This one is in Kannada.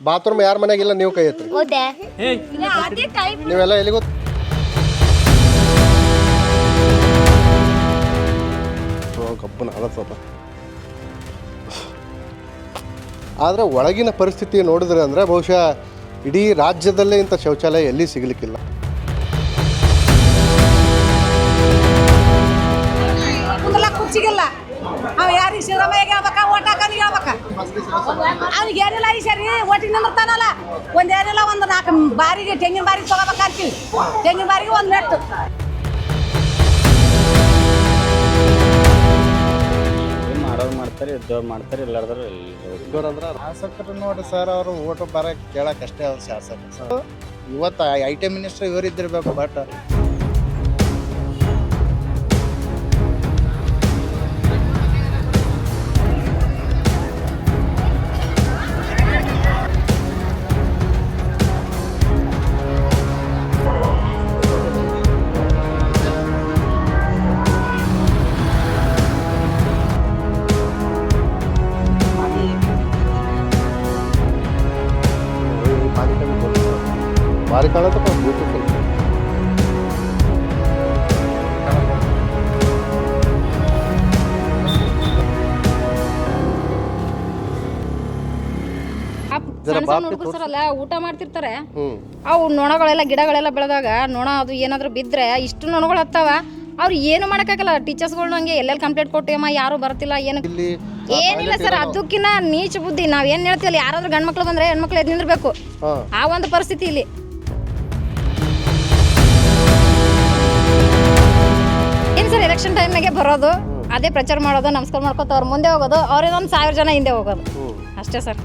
ಬಾತ್ರೂಮ್ ಯಾರ ಮನೆಗಿಲ್ಲ ನೀವು ಕೈ ಎತ್ರಿ. ಹೌದಾ? ನೀವೆಲ್ಲ ಎಲ್ಲಿ ಗೊತ್ತು ಕಬ್ಬನ ಸ್ವಲ್ಪ ಆದರೆ ಒಳಗಿನ ಪರಿಸ್ಥಿತಿ ನೋಡಿದ್ರೆ ಅಂದರೆ ಬಹುಶಃ ಇಡೀ ರಾಜ್ಯದಲ್ಲೇ ಇಂಥ ಶೌಚಾಲಯ ಎಲ್ಲಿ ಸಿಗಲಿಕ್ಕಿಲ್ಲ. ಕುರ್ಚಿಗಿಲ್ಲ. ಅವ ಯಾರಿಗೆ ಸಿದ್ದರಾಮಯ್ಯಗೆ ಹೇಳ್ಬೇಕಾ ಓಟ್ ಹೇಳ್ಬೇಕ? ಅವ್ನಿಗೆ ಏನಿಲ್ಲ ಈ ಸರಿ ಓಟಿಗೆ ನಿಂದಿರ್ತಾನಲ್ಲ. ಒಂದು ಏನಿಲ್ಲ ಒಂದು ನಾಲ್ಕು ಬಾರಿಗೆ ತೆಂಗಿನ ಬಾರಿಗೆ ತಗೋಬೇಕಂತೀವಿ ತೆಂಗಿನ ಬಾರಿಗೆ ಒಂದು ನೆಟ್ಟು ಮಾಡೋರು ಮಾಡ್ತಾರೆ ಇದ್ದವ್ರು ಮಾಡ್ತಾರೆ ಇಲ್ಲಾರ್ದ್ರೆ ಅಂದ್ರೆ ಶಾಸಕರು ನೋಡಿ ಸರ್ ಅವರು ಓಟ್ ಬರಕ್ಕೆ ಕೇಳಕ್ಕೆ ಅಷ್ಟೇ ಅವ್ರು ಶಾಸಕರು. ಇವತ್ತು ಐ ಟಿ ಮಿನಿಸ್ಟರ್ ಇವರಿದ್ದಿರ್ಬೇಕು ಇದ್ದಿರ್ಬೇಕು ಬಟ್ ಭಾರಿ ಕಾಣತ್ತಪ್ಪ ಬ್ಯೂಟಿಫುಲ್ ಸಣ್ಣ ಬಾಪ್ತಿ ಸಣ್ಣ ಹುಡುಗರು ಸರಲ್ಲ ಊಟ ಮಾಡ್ತಿರ್ತಾರೆ ಅವು ನೊಣಗಳೆಲ್ಲ ಗಿಡಗಳೆಲ್ಲ ಬೆಳೆದಾಗ ನೊಣ ಅದು ಏನಾದರೂ ಬಿದ್ದರೆ ಇಷ್ಟು ನೊಣಗಳು ಹತ್ತಾವ ಅವ್ರು ಏನು ಮಾಡೋಕ್ಕಾಗಲ್ಲ ಟೀಚರ್ಸ್ಗಳ್ನ ಹಂಗೆ ಎಲ್ಲೆಲ್ಲಿ ಕಂಪ್ಲೇಂಟ್ ಕೊಟ್ಟಿಯಮ್ಮ ಯಾರು ಬರ್ತಿಲ್ಲ ಏನು ಏನಿಲ್ಲ ಸರ್ ಅದಕ್ಕಿಂತ ನೀಚ ಬುದ್ಧಿ ನಾವು ಏನು ಹೇಳ್ತೀವಲ್ಲ ಯಾರಾದ್ರೂ ಗಂಡು ಮಕ್ಳು ಬಂದರೆ ಹೆಣ್ಮಕ್ಳು ಎದ್ದು ನಿಂದಿರ್ಬೇಕು. ಆ ಒಂದು ಪರಿಸ್ಥಿತಿ ಇಲ್ಲಿ. ಎಲೆಕ್ಷನ್ ಟೈಮಿಗೆ ಬರೋದು ಅದೇ ಪ್ರಚಾರ ಮಾಡೋದು ನಮಸ್ಕಾರ ಮಾಡ್ಕೊತ ಅವ್ರ ಮುಂದೆ ಹೋಗೋದು ಅವ್ರೇನೊಂದು ಸಾವಿರ ಜನ ಹಿಂದೆ ಹೋಗೋದು. ಅಷ್ಟೇ ಸರ್.